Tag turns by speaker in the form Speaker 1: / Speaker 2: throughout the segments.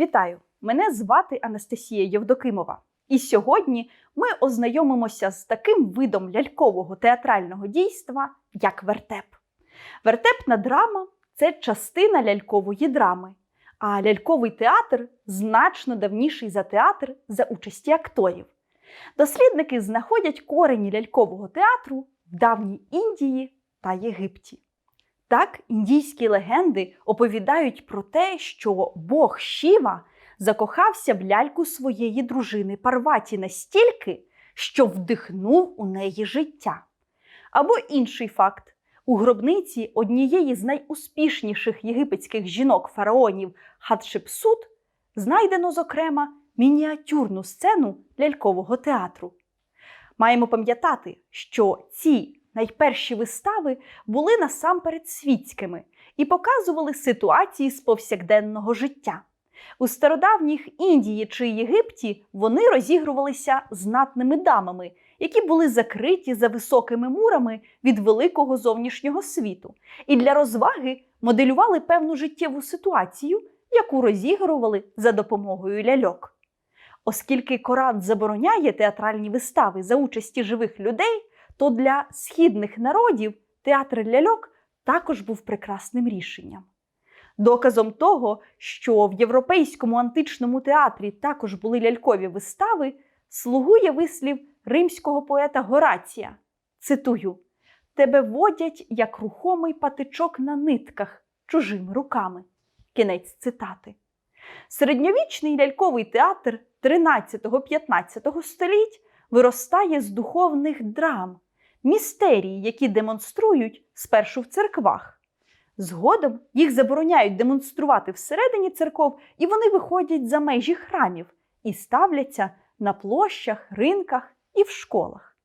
Speaker 1: Вітаю! Мене звати Анастасія Євдокимова. І сьогодні ми ознайомимося з таким видом лялькового театрального дійства, як вертеп. Вертепна драма це частина лялькової драми, а ляльковий театр значно давніший за театр за участі акторів. Дослідники знаходять корені лялькового театру в давній Індії та Єгипті. Так, індійські легенди оповідають про те, що Бог Шіва закохався в ляльку своєї дружини Парваті настільки, що вдихнув у неї життя. Або інший факт: у гробниці однієї з найуспішніших єгипетських жінок-фараонів Хатшепсут знайдено, зокрема, мініатюрну сцену лялькового театру. Маємо пам'ятати, що ці найперші вистави були насамперед світськими і показували ситуації з повсякденного життя. У стародавніх Індії чи Єгипті вони розігрувалися знатними дамами, які були закриті за високими мурами від великого зовнішнього світу, і для розваги моделювали певну життєву ситуацію, яку розігрували за допомогою ляльок. Оскільки Коран забороняє театральні вистави за участі живих людей, то для східних народів театр ляльок також був прекрасним рішенням. Доказом того, що в європейському античному театрі також були лялькові вистави, слугує вислів римського поета Горація. Цитую: Тебе водять, як рухомий патичок на нитках чужими руками. Кінець цитати. Середньовічний ляльковий театр 13-15 століть виростає з духовних драм, містерій, які демонструють спершу в церквах. Згодом їх забороняють демонструвати всередині церков, і вони виходять за межі храмів і ставляться на площах, ринках і в школах.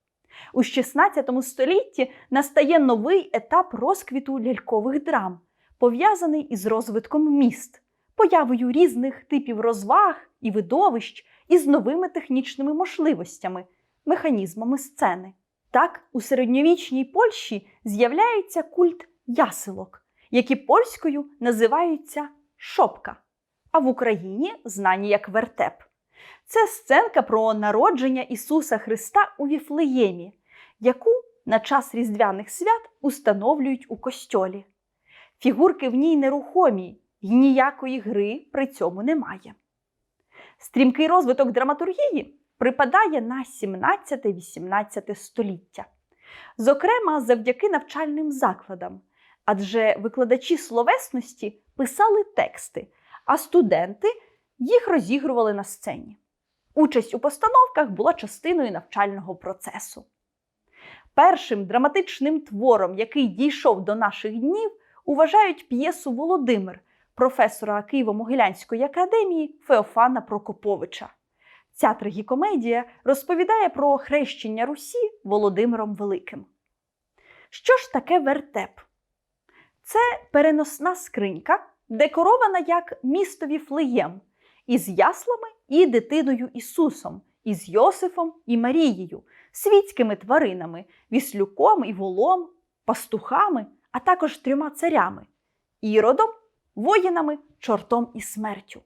Speaker 1: У 16 столітті настає новий етап розквіту лялькових драм, пов'язаний із розвитком міст, появою різних типів розваг і видовищ із новими технічними можливостями, механізмами сцени. Так, у середньовічній Польщі з'являється культ ясилок які польською називаються шопка, а в Україні знані як вертеп. Це сценка про народження Ісуса Христа у Віфлеємі, яку на час різдвяних свят установлюють у костьолі. Фігурки в ній нерухомі і ніякої гри при цьому немає. Стрімкий розвиток драматургії припадає на 17-18 століття. Зокрема, завдяки навчальним закладам адже викладачі словесності писали тексти, а студенти їх розігрували на сцені. Участь у постановках була частиною навчального процесу. Першим драматичним твором, який дійшов до наших днів, вважають п'єсу Володимир професора Києво-Могилянської академії Феофана Прокоповича. Ця трагікомедія розповідає про хрещення Русі Володимиром Великим. Що ж таке вертеп? Це переносна скринька, декорована як місто Віфлеєм, із яслами і дитиною Ісусом, із Йосифом і Марією, світськими тваринами, віслюком і волом, пастухами, а також трьома царями іродом, воїнами, чортом і смертю.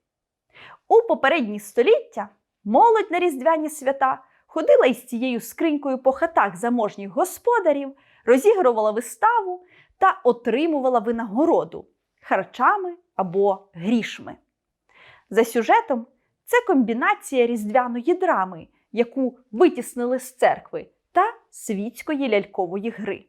Speaker 1: У попередні століття молодь на різдвяні свята ходила із цією скринькою по хатах заможніх господарів, розігрувала виставу та отримувала винагороду харчами або грішми. За сюжетом, це комбінація різдвяної драми, яку витіснили з церкви, та світської лялькової гри.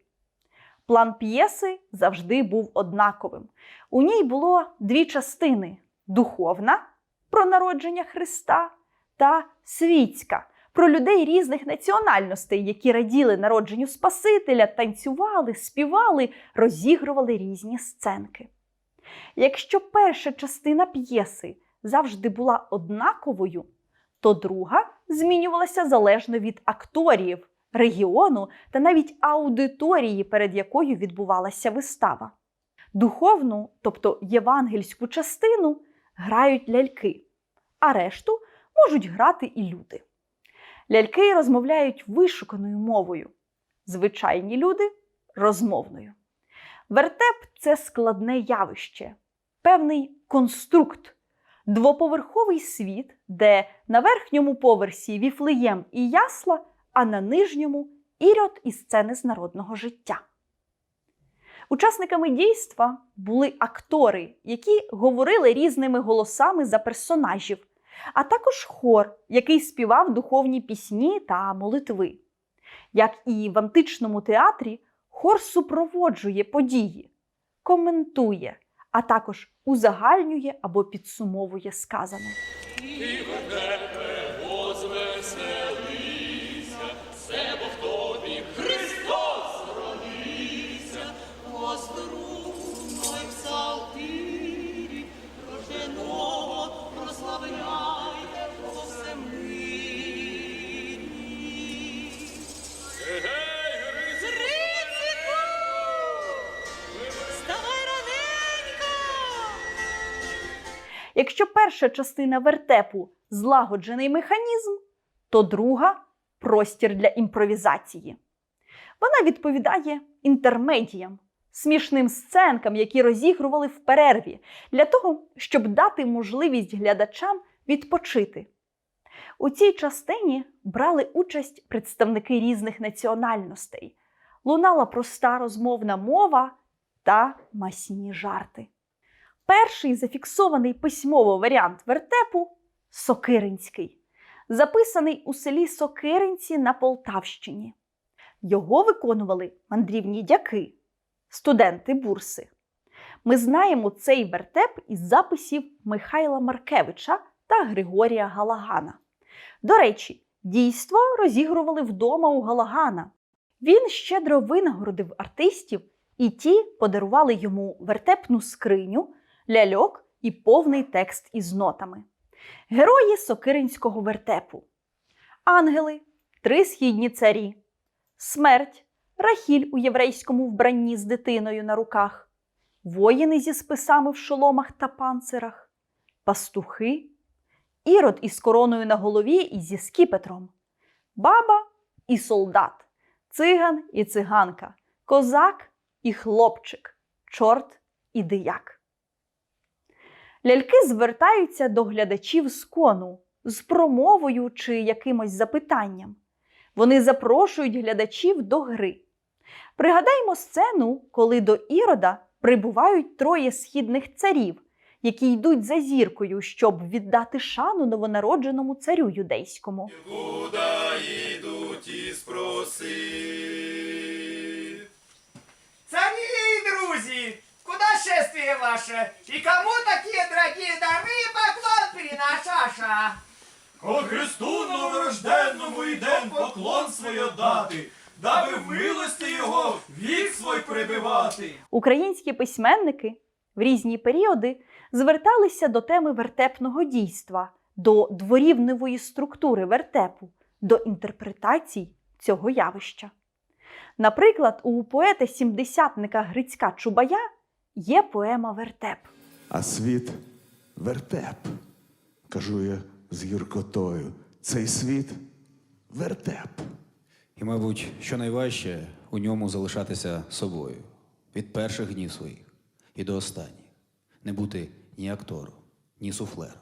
Speaker 1: План п'єси завжди був однаковим. У ній було дві частини: духовна про народження Христа та світська про людей різних національностей, які раділи народженню Спасителя, танцювали, співали, розігрували різні сценки. Якщо перша частина п'єси завжди була однаковою, то друга змінювалася залежно від акторів, регіону та навіть аудиторії, перед якою відбувалася вистава. Духовну, тобто євангельську частину, грають ляльки, а решту можуть грати і люди. Ляльки розмовляють вишуканою мовою, звичайні люди розмовною. Вертеп це складне явище, певний конструкт, двоповерховий світ, де на верхньому поверсі Віфлеєм і ясла, а на нижньому ірод і сцени з народного життя. Учасниками дійства були актори, які говорили різними голосами за персонажів, а також хор, який співав духовні пісні та молитви. Як і в античному театрі, хор супроводжує події, коментує, а також узагальнює або підсумовує сказане. Якщо перша частина вертепу злагоджений механізм, то друга простір для імпровізації. Вона відповідає інтермедіям, смішним сценкам, які розігрували в перерві, для того, щоб дати можливість глядачам відпочити. У цій частині брали участь представники різних національностей. Лунала проста розмовна мова та масні жарти. Перший зафіксований письмово варіант вертепу Сокиринський, записаний у селі Сокиринці на Полтавщині. Його виконували мандрівні дяки, студенти бурси. Ми знаємо цей вертеп із записів Михайла Маркевича та Григорія Галагана. До речі, дійство розігрували вдома у Галагана. Він щедро винагородив артистів, і ті подарували йому вертепну скриню, ляльок і повний текст із нотами. Герої Сокиринського вертепу. Ангели, три східні царі, смерть, рахіль у єврейському вбранні з дитиною на руках, воїни зі списами в шоломах та панцирах, пастухи, ірод із короною на голові і зі скіпетром, баба і солдат, циган і циганка, козак і хлопчик, чорт і дияк. Ляльки звертаються до глядачів з кону з промовою чи якимось запитанням. Вони запрошують глядачів до гри. Пригадаймо сцену, коли до Ірода прибувають троє східних царів, які йдуть за зіркою, щоб віддати шану новонародженому царю юдейському.
Speaker 2: Куда идут и спроси?
Speaker 3: Шествие ваше? И кому такие дорогие дары и поклон переношаша?
Speaker 2: Ко Христу новорожденному йдем поклон свій дати, даби в милості його вік свой прибивати.
Speaker 1: Українські письменники в різні періоди зверталися до теми вертепного дійства, до дворівневої структури вертепу, до інтерпретацій цього явища. Наприклад, у поета сімдесятника Грицька Чубая є поема Вертеп.
Speaker 4: А світ вертеп, кажу я з гіркотою. Цей світ вертеп.
Speaker 5: І, мабуть, що найважче у ньому залишатися собою від перших днів своїх і до останніх. Не бути ні актором, ні суфлером,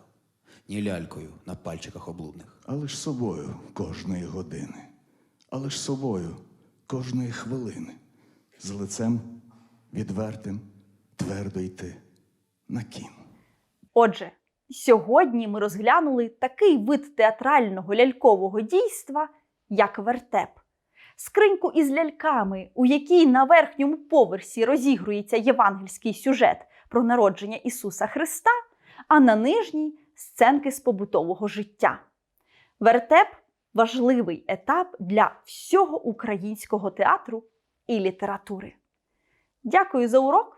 Speaker 5: ні лялькою на пальчиках облудних.
Speaker 4: Але ж собою кожної години, але ж собою кожної хвилини. З лицем відвертим твердо йти на кін.
Speaker 1: Отже, сьогодні ми розглянули такий вид театрального лялькового дійства, як вертеп. Скриньку із ляльками, у якій на верхньому поверсі розігрується євангельський сюжет про народження Ісуса Христа, а на нижній сценки з побутового життя. Вертеп важливий етап для всього українського театру і літератури. Дякую за урок